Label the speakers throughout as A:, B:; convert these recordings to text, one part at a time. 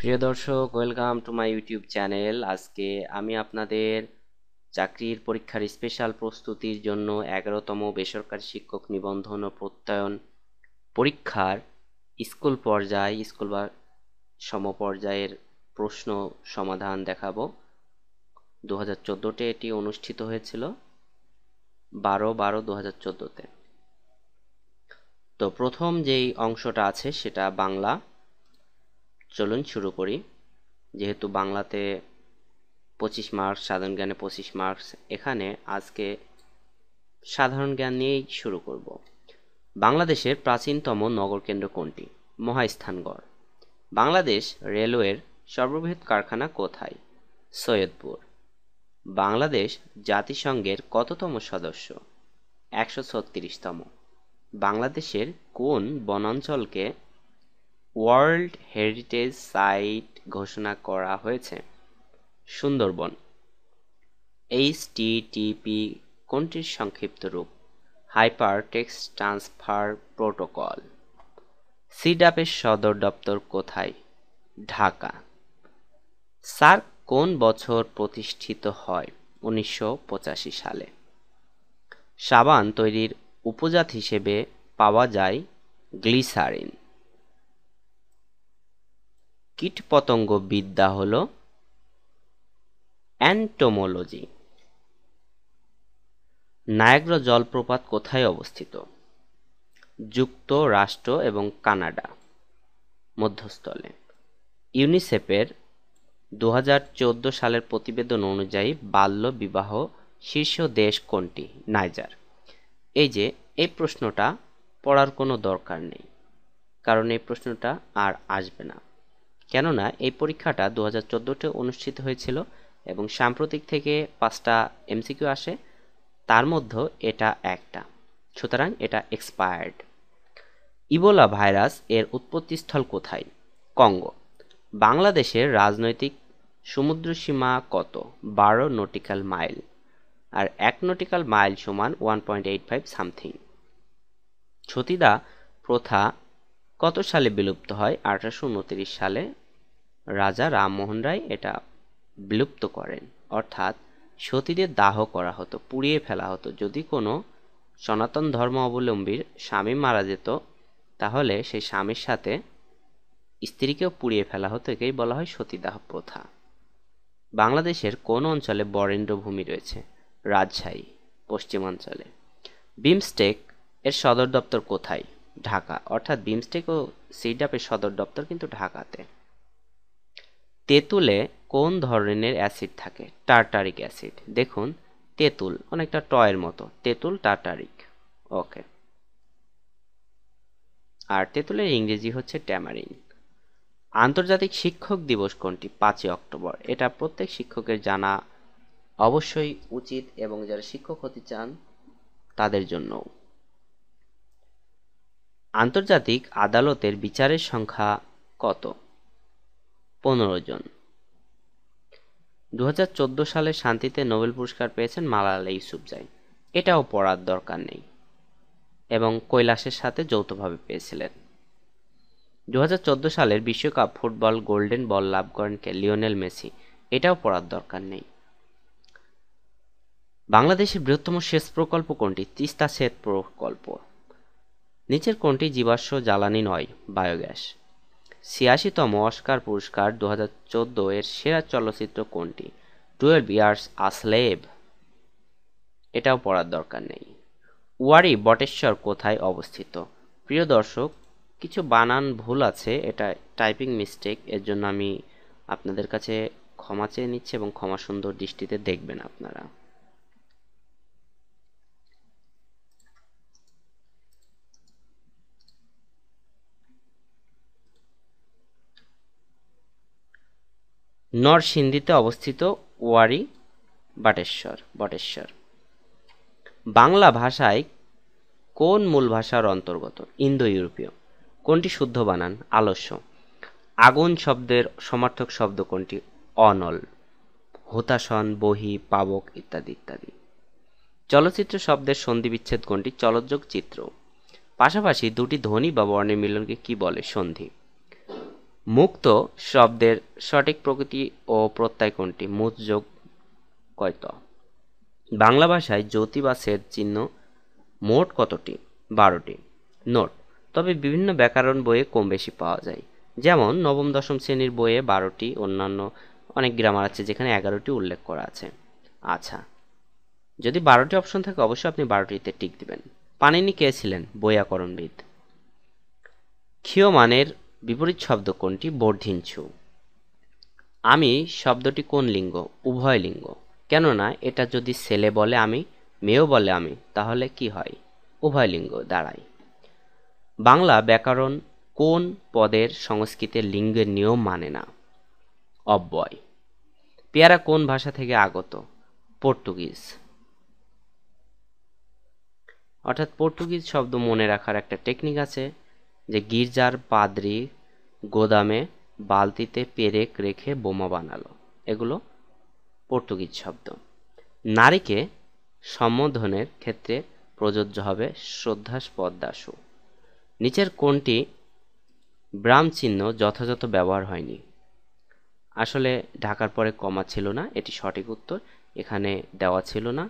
A: প্রিয় দর্শক welcome to my YouTube channel আজকে আমি আপনাদের চাকরির পরীক্ষার স্পেশাল প্রস্তুতির জন্য এগারোতম বেসরকারি শিক্ষক নিবন্ধন ও প্রত্যয়ন পরীক্ষার স্কুল পর্যায় স্কুল বা সমপর্যায়ের প্রশ্ন সমাধান দেখাবো। দু হাজার চোদ্দোতে এটি অনুষ্ঠিত হয়েছিল। বারো বারো দু হাজার চোদ্দোতে। তো প্রথম যেই অংশটা আছে সেটা বাংলা। চলুন শুরু করি। যেহেতু বাংলাতে পঁচিশ মার্কস, সাধারণ জ্ঞানে পঁচিশ মার্কস, এখানে আজকে সাধারণ জ্ঞান নিয়েই শুরু করব। বাংলাদেশের প্রাচীনতম নগর কেন্দ্র কোনটি? মহাস্থানগড়। বাংলাদেশ রেলওয়ের সর্ববৃহৎ কারখানা কোথায়? সৈয়দপুর। বাংলাদেশ জাতিসংঘের কততম সদস্য? একশো ছত্রিশতম। বাংলাদেশের কোন বনাঞ্চলকে ওয়ার্ল্ড হেরিটেজ সাইট ঘোষণা করা হয়েছে। সুন্দরবন। এইচ টিটিপি কোনটির সংক্ষিপ্ত রূপ? Hyper text transfer protocol. সিডাপের সদর দপ্তর কোথায়? ঢাকা। সার্ক কোন বছর প্রতিষ্ঠিত হয়? উনিশশো পঁচাশি সালে। সাবান তৈরির উপজাত হিসেবে পাওয়া যায় গ্লিসারিন। কীটপতঙ্গ বিদ্যা হল অ্যান্টোমোলজি। নায়াগ্রা জলপ্রপাত কোথায় অবস্থিত? যুক্তরাষ্ট্র এবং কানাডা। মধ্যস্থলে। ইউনিসেফের দু হাজার চৌদ্দ সালের প্রতিবেদন অনুযায়ী বাল্য বিবাহ শীর্ষ দেশ কোনটি? নাইজার। এই যে, এই প্রশ্নটা পড়ার কোনো দরকার নেই, কারণ এই প্রশ্নটা আর আসবে না। কেননা এই পরীক্ষাটা দু হাজার চোদ্দোতে অনুষ্ঠিত হয়েছিল এবং সাম্প্রতিক থেকে পাঁচটা এমসিকিউ আসে, তার মধ্যে এটা একটা। সুতরাং এটা এক্সপায়ার্ড ইবোলা ভাইরাস এর উৎপত্তিস্থল কোথায়? কঙ্গো। বাংলাদেশের রাজনৈতিক সমুদ্রসীমা কত? বারো নটিক্যাল মাইল। আর এক নটিক্যাল মাইল সমান one point eight five something. সতীদা প্রথা কত সালে বিলুপ্ত হয়? আঠারোশো উনত্রিশ সালে রাজা রামমোহন রায় এটা বিলুপ্ত করেন। অর্থাৎ সতীদের দাহ করা হতো, পুড়িয়ে ফেলা হতো। যদি কোনো সনাতন ধর্ম অবলম্বীর স্বামী মারা যেত, তাহলে সেই স্বামীর সাথে স্ত্রীকেও পুড়িয়ে ফেলা হতো। একেই বলা হয় সতীদাহ প্রথা। বাংলাদেশের কোন অঞ্চলে বরেন্দ্র ভূমি রয়েছে? রাজশাহী, পশ্চিমাঞ্চলে। বিমস্টেক এর সদর দপ্তর কোথায়? ঢাকা। অর্থাৎ বিমস্টেক ও সিডাপের সদর দপ্তর কিন্তু ঢাকাতে। তেঁতুলে কোন ধরনের অ্যাসিড থাকে? Tartaric acid. দেখুন, তেঁতুল, অনেকটা টয়ের মতো। তেঁতুল, টার্টারিক। ওকে। আর তেঁতুলের ইংরেজি হচ্ছে ট্যামারিন। আন্তর্জাতিক শিক্ষক দিবস কোনটি? পাঁচই অক্টোবর। এটা প্রত্যেক শিক্ষকের জানা অবশ্যই উচিত এবং যারা শিক্ষক হতে চান, তাদের জন্য আন্তর্জাতিক আদালতের বিচারের সংখ্যা কত? পনেরো জন। দু হাজার চোদ্দ সালে শান্তিতে নোবেল পুরস্কার পেয়েছেন মালালা ইউসুফজাই এটাও পড়ার দরকার নেই এবং কৈলাসের সাথে যৌথভাবে পেয়েছিলেন। দু হাজার চোদ্দ সালের বিশ্বকাপ ফুটবল গোল্ডেন বল লাভ করেন কে লিওনেল মেসি, এটাও পড়ার দরকার নেই। বাংলাদেশের বৃহত্তম সেচ প্রকল্প কোনটি? তিস্তা সেচ প্রকল্প। নিচের কোনটি? জীবাশ্ম, জ্বালানি, নয়, বায়োগ্যাস। ছিয়াশিতম অস্কার পুরস্কার দু হাজার চোদ্দ এর সেরা চলচ্চিত্র কোনটি? টুয়েলভ ইয়ার্স আসলেব এটাও পড়ার দরকার নেই। ওয়ারি বটেশ্বর কোথায় অবস্থিত? প্রিয় দর্শক, কিছু বানান ভুল আছে, এটা টাইপিং মিস্টেক এর জন্য আমি আপনাদের কাছে ক্ষমা চেয়ে নিচ্ছি এবং ক্ষমা সুন্দর দৃষ্টিতে দেখবেন আপনারা। নরসিংদীতে অবস্থিত ওয়ারি বাটেশ্বর, বটেশ্বর। বাংলা ভাষায় কোন মূল ভাষার অন্তর্গত? ইন্দো ইউরোপীয় কোনটি শুদ্ধ বানান? আলস্য। আগুন শব্দের সমার্থক শব্দ কোনটি? অনল। হোতাসন বহি, পাবক ইত্যাদি ইত্যাদি। চলচ্চিত্র শব্দের সন্ধি বিচ্ছেদ কোনটি? চলযোগ চিত্র পাশাপাশি দুটি ধ্বনি বা বর্ণের মিলনকে কি বলে? সন্ধি। মুক্ত শব্দের সঠিক প্রকৃতি ও প্রত্যয় কোনটি? মুচ যোগ কয়ত? বাংলা ভাষায় জ্যোতি বা সেদ চিহ্ন মোট কতটি? বারোটি। নোট। তবে বিভিন্ন ব্যাকরণ বইয়ে কম বেশি পাওয়া যায়। যেমন, নবম, দশম শ্রেণির বইয়ে বারোটি, অন্যান্য অনেক গ্রামার আছে যেখানে এগারোটি উল্লেখ করা আছে। আচ্ছা। যদি বারোটি অপশন থাকে, অবশ্যই আপনি বারোটিতে টিক দিবেন। পানিনি কে ছিলেন? বৈয়াকরণবিদ ক্ষীয়মানের বিপরীত শব্দ কোনটি? বর্ধিনছু। আমি শব্দটি কোন লিঙ্গ? উভয় লিঙ্গ। কেননা এটা যদি ছেলে বলে আমি, মেয়েও বলে আমি, তাহলে কি হয়? উভয় লিঙ্গ দাঁড়ায়। বাংলা ব্যাকরণ কোন পদের সংস্কৃতের লিঙ্গের নিয়ম মানে না? অব্যয়। পেয়ারা কোন ভাষা থেকে আগত? পর্তুগিজ। অর্থাৎ পর্তুগিজ শব্দ মনে রাখার একটা টেকনিক আছে। যে গির্জার পাদ্রি গোদামে বালতিতে পেরেক রেখে বোমা বানালো। এগুলো পর্তুগিজ শব্দ। নারীকে সম্বোধনের ক্ষেত্রে প্রযোজ্য হবে শ্রদ্ধাস্পদ দাসু নিচের কোনটি চিহ্ন যথাযথ ব্যবহার হয়নি। আসলে ঢাকার পরে কমা ছিল না, এটি সঠিক উত্তর। এখানে দেওয়া ছিল না,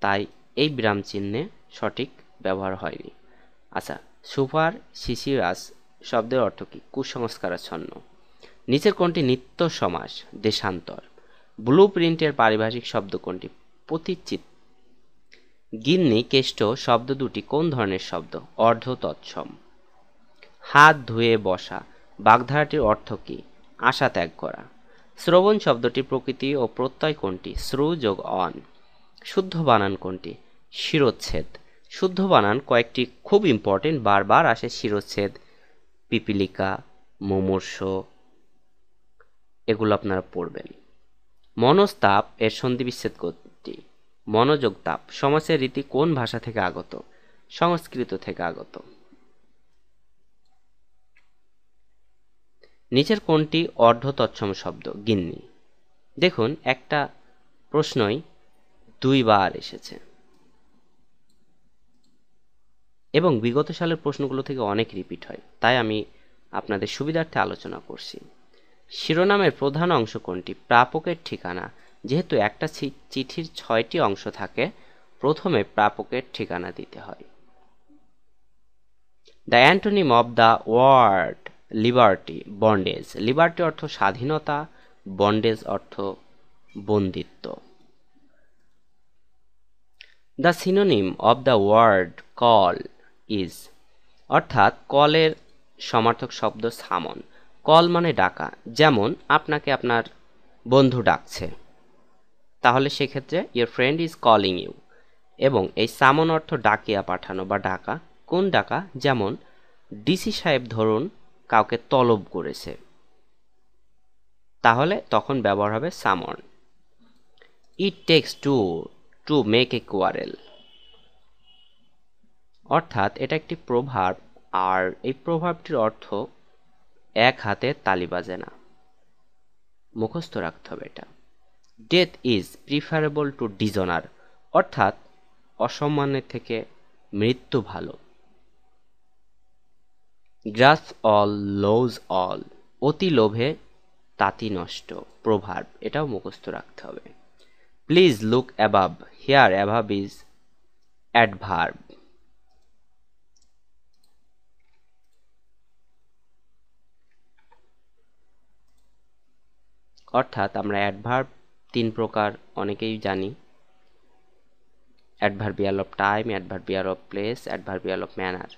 A: তাই এই ব্রাম চিহ্নে সঠিক ব্যবহার হয়নি। আচ্ছা সুপার শিশিরাস শব্দের অর্থ কী? কুসংস্কারাচ্ছন্ন। নিচের কোনটি নিত্য সমাস, দেশান্তর। ব্লু প্রিন্টের পারিভাষিক শব্দ কোনটি প্রতিচিত গিন্নি কেষ্ট শব্দ দুটি কোন ধরনের শব্দ? অর্ধ তৎসম। হাত ধুয়ে বসা, বাগধারাটির অর্থ কী? আশা ত্যাগ করা। শ্রবণ শব্দটির প্রকৃতি ও প্রত্যয় কোনটি শ্রু যোগ অন। শুদ্ধ বানান কোনটি শিরোচ্ছেদ। শুদ্ধ বানান কয়েকটি খুব ইম্পর্টেন্ট বারবার আসে শিরোচ্ছেদ, পিপিলিকা, মুমূর্ষ, এগুলো আপনারা পড়বেন। মনস্তাপ এর সন্ধি বিচ্ছেদ কোনটি মনোযোগ তাপ, সমাজের রীতি কোন ভাষা থেকে আগত? সংস্কৃত থেকে আগত। নিচের কোনটি অর্ধ তৎসম শব্দ, গিন্নি। দেখুন, একটা প্রশ্নই দুইবার এসেছে। এবং বিগত সালের প্রশ্নগুলো থেকে অনেক রিপিট হয়। তাই আমি আপনাদের সুবিধার্থে আলোচনা করছি। শিরোনামের প্রধান অংশ কোনটি? প্রাপকের ঠিকানা। যেহেতু একটা চিঠির ছয়টি অংশ থাকে, প্রথমে প্রাপকের ঠিকানা দিতে হয়। The antonym of the word, liberty, bondage. Liberty অর্থ স্বাধীনতা, বন্ডেজ অর্থ বন্দিত্ব। The synonym of the word call is অর্থাৎ কলের সমার্থক শব্দ সামন। কল মানে ডাকা। যেমন আপনাকে আপনার বন্ধু ডাকছে। তাহলে সেক্ষেত্রে your friend is calling you এবং এই সামন অর্থ ডাকিয়া পাঠানো বা ডাকা। কোন ডাকা? যেমন, ডিসি সাহেব ধরুন কাউকে তলব করেছে। তাহলে তখন ব্যবহার হবে summon. It takes to to make a quarrel অর্থাৎ এটা একটি প্রভাব, আর এই প্রভাবটির অর্থ এক হাতে তালি বাজে না। মুখস্থ রাখতে হবে এটা। Death is preferable to dishonour অর্থাৎ অসম্মানের থেকে মৃত্যু ভালো। গ্রাস অল লোজ অল অতি লোভে তাঁতি নষ্ট, প্রভাব, এটাও মুখস্থ রাখতে হবে। Please look above here above is adverb অর্থাৎ আমরা অ্যাডভার্ব তিন প্রকার অনেকেই জানি। Adverbial of time adverbial of place adverbial of manner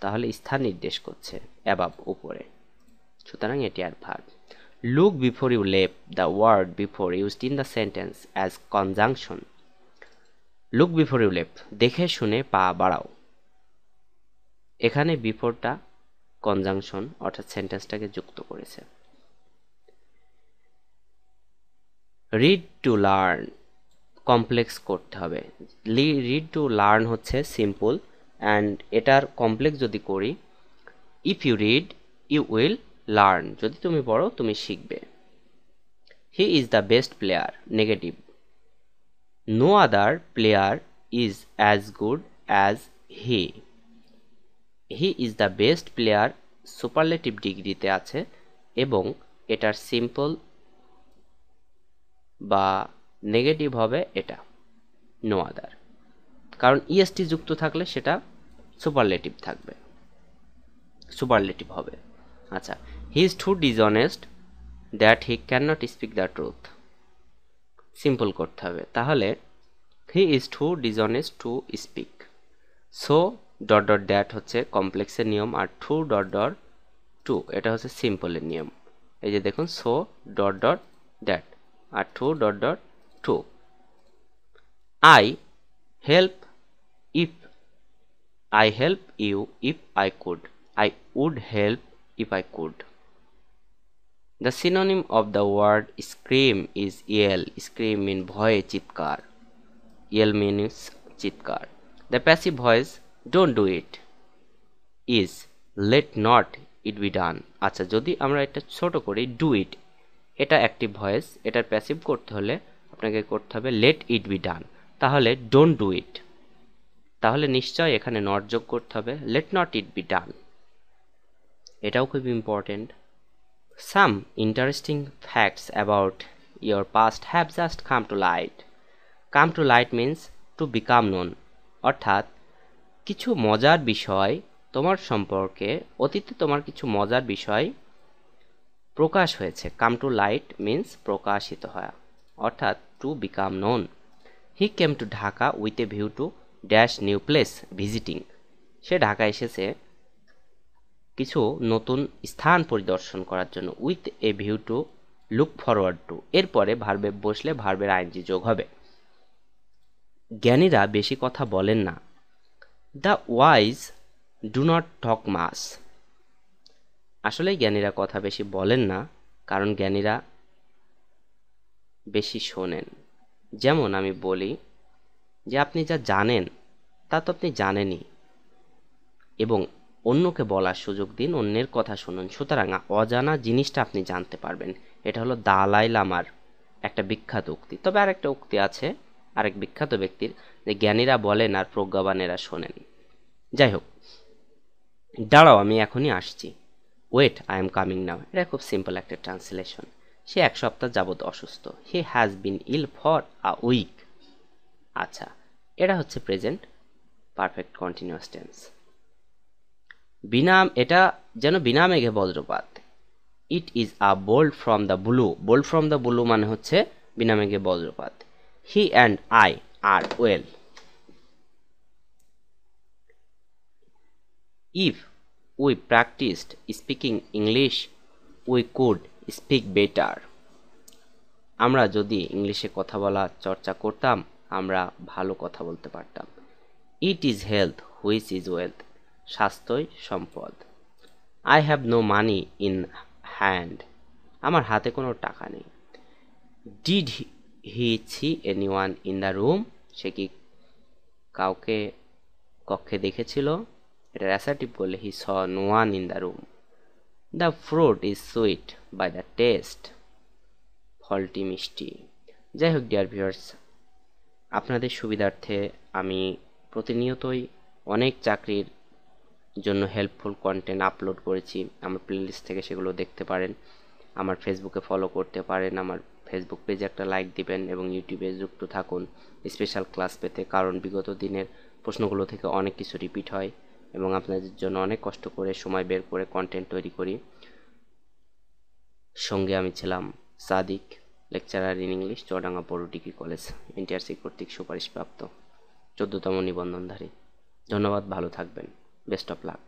A: তাহলে স্থান নির্দেশ করছে অ্যাবাব উপরে। সুতরাং এটি adverb look before you leap the word before used in the sentence as conjunction look before you leap দেখে শুনে পা বাড়াও। এখানে বিফোরটা কনজাংশন অর্থাৎ সেন্টেন্সটাকে যুক্ত করেছে। রিড টু লার্ন কমপ্লেক্স করতে হবে। রিড টু লার্ন হচ্ছে সিম্পল অ্যান্ড এটার কমপ্লেক্স যদি করি if you read you will learn যদি তুমি পড়ো, তুমি শিখবে। He is the best player negative no other player is as good as he he is the best player superlative ডিগ্রিতে আছে, এবং এটার সিম্পল বা নেগেটিভ হবে এটা নো আদার কারণ ইএসটি যুক্ত থাকলে সেটা সুপারলেটিভ থাকবে সুপারলেটিভ হবে। আচ্ছা he is too dishonest that he can not speak the truth simple করতে হবে। তাহলে he is too dishonest to speak so dot dot that হচ্ছে কমপ্লেক্সের নিয়ম আর টু ডট ডট টু এটা হচ্ছে সিম্পলের নিয়ম। এই যে দেখুন so dot dot that R too dot dot to I help if I help you if I could I would help if I could the synonym of the word scream is yell scream mean ভয়ে, চিৎকার. Yell mean is চিৎকার. The passive voice don't do it is let not it be done আচ্ছা যদি আমরা এটা ছোট করি do it এটা অ্যাক্টিভ ভয়েস এটার প্যাসিভ করতে হলে আপনাকে করতে হবে লেট ইট বি ডান তাহলে ডোন্ট ডু ইট তাহলে নিশ্চয় এখানে নট যোগ করতে হবে let not it be done এটাও খুব important some interesting facts about your past have just come to light come to light means to become known অর্থাৎ কিছু মজার বিষয় তোমার সম্পর্কে, অতীতে তোমার কিছু মজার বিষয় প্রকাশ হয়েছে। কাম টু লাইট মিন্স প্রকাশিত হওয়া অর্থাৎ to become known. He came to Dhaka with a view to dash new place visiting. সে ঢাকা এসেছে কিছু নতুন স্থান পরিদর্শন করার জন্য। With a view to look forward to. এরপরে ভার্বে বসলে ভার্বের আইনজি যোগ হবে। জ্ঞানীরা বেশি কথা বলেন না। The wise do not talk much. আসলে জ্ঞানীরা কথা বেশি বলেন না, কারণ জ্ঞানীরা বেশি শোনেন। যেমন আমি বলি যে আপনি যা জানেন, তা তো আপনি জানেনই। এবং অন্যকে বলার সুযোগ দিন, অন্যের কথা শুনুন। সুতরাং অজানা জিনিসটা আপনি জানতে পারবেন। এটা হলো দালাই লামার একটা বিখ্যাত উক্তি। তবে আর একটা উক্তি আছে, আরেক বিখ্যাত ব্যক্তির, যে জ্ঞানীরা বলেন আর প্রজ্ঞাবানেরা শোনেন। যাই হোক, দাঁড়াও, আমি এখনই আসছি। Wait I am coming now এটা খুব সিম্পল একটা ট্রান্সলেশন সে এক সপ্তাহ যাবৎ অসুস্থ। He has been ill for a week আচ্ছা এটা হচ্ছে প্রেজেন্ট পারফেক্ট কন্টিনিউয়াস টেন্স বিনা এটা যেন বিনা মেঘে বজ্রপাত। It is a bolt from the blue bolt from the blue মানে হচ্ছে বিনা মেঘে বজ্রপাত। He and I are well if we practised speaking English we could speak better আমরা যদি ইংলিশে কথা বলা, চর্চা করতাম, আমরা ভালো কথা বলতে পারতাম। It is health which is wealth স্বাস্থ্যই সম্পদ। I have no money in hand আমার হাতে কোনো টাকা নেই। Did he see any one in the room সে কি কাউকে কক্ষে দেখেছিল? অ্যাসার্টিভ করলে he saw no one in the room the fruit is sweet by the taste ফলটি মিষ্টি। যাই হোক ডিয়ার ভিউয়ার্স আপনাদের সুবিধার্থে আমি প্রতিনিয়তই অনেক চাকরির জন্য হেল্পফুল কন্টেন্ট আপলোড করেছি। আমার প্লেলিস্ট থেকে সেগুলো দেখতে পারেন, আমার ফেসবুকে ফলো করতে পারেন, আমার ফেসবুক পেজে একটা লাইক দিবেন এবং ইউটিউবে যুক্ত থাকুন। স্পেশাল ক্লাস পেতে, কারণ বিগত দিনের প্রশ্নগুলো থেকে অনেক কিছু রিপিট হয়। এবং আপনাদের জন্য অনেক কষ্ট করে সময় বের করে কন্টেন্ট তৈরি করি। সঙ্গে আমি ছিলাম Sadiq lecturer in English Chuadanga পৌর ডিগ্রি কলেজ এনটিআরসি কর্তৃক সুপারিশপ্রাপ্ত চোদ্দতম নিবন্ধনধারী। ধন্যবাদ, ভালো থাকবেন। Best of luck